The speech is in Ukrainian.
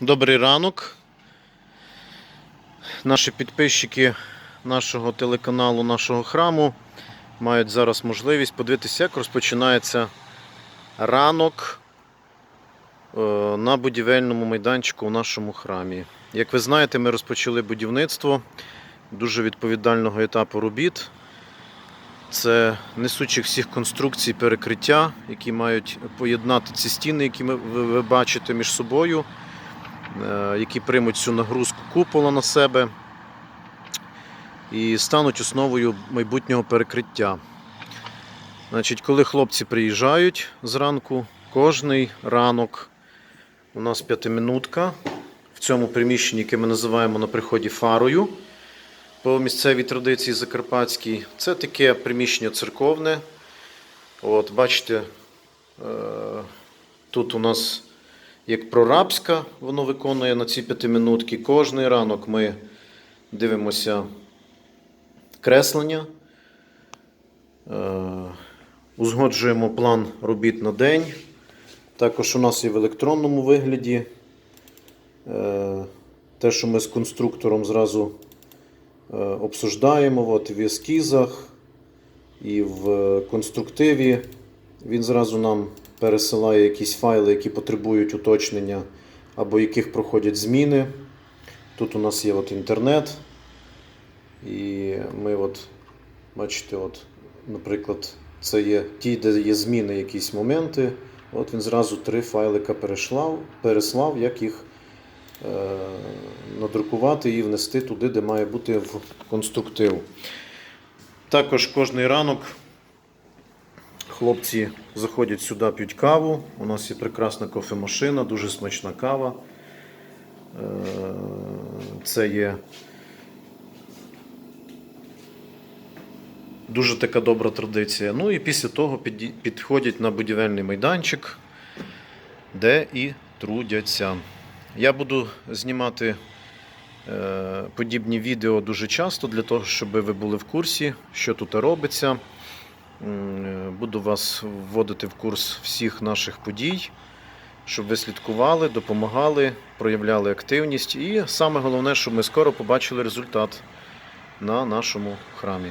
Добрий ранок. Наші підписчики нашого телеканалу, нашого храму мають зараз можливість подивитися, як розпочинається ранок е, на будівельному майданчику у нашому храмі. Як ви знаєте, ми розпочали будівництво дуже відповідального етапу робіт. Це несучих всіх конструкцій перекриття, які мають поєднати ці стіни, які ви, бачите між собою, які приймуть цю нагрузку купола на себе і стануть основою майбутнього перекриття. Значить, коли хлопці приїжджають зранку, кожний ранок у нас п'ятиминутка в цьому приміщенні, яке ми називаємо на приході фарою по місцевій традиції закарпатській. Це таке приміщення церковне. От, бачите, е, тут у нас як прорабська, воно виконує на ці п'ятиминутки. Кожний ранок ми дивимося креслення, е, узгоджуємо план робіт на день. Також у нас є в електронному вигляді. е, Те, що ми з конструктором зразу е, обсуждаємо от, в ескізах і в конструктиві. Він зразу нам пересилає якісь файли, які потребують уточнення або яких проходять зміни. Тут у нас є от інтернет. І ми, от, бачите, от, наприклад, це є ті, де є зміни, якісь моменти. От він зразу три файлика переслав, переслав як їх е, надрукувати і внести туди, де має бути в конструктив. Також кожний ранок хлопці заходять сюди, п'ють каву. У нас є прекрасна кофемашина, дуже смачна кава. Е, Це є дуже така добра традиція. Ну і після того підходять на будівельний майданчик, де і трудяться. Я буду знімати е, подібні відео дуже часто для того, щоб ви були в курсі, що тут робиться. Е, Буду вас вводити в курс всіх наших подій, щоб ви слідкували, допомагали, проявляли активність. І саме головне, щоб ми скоро побачили результат на нашому храмі.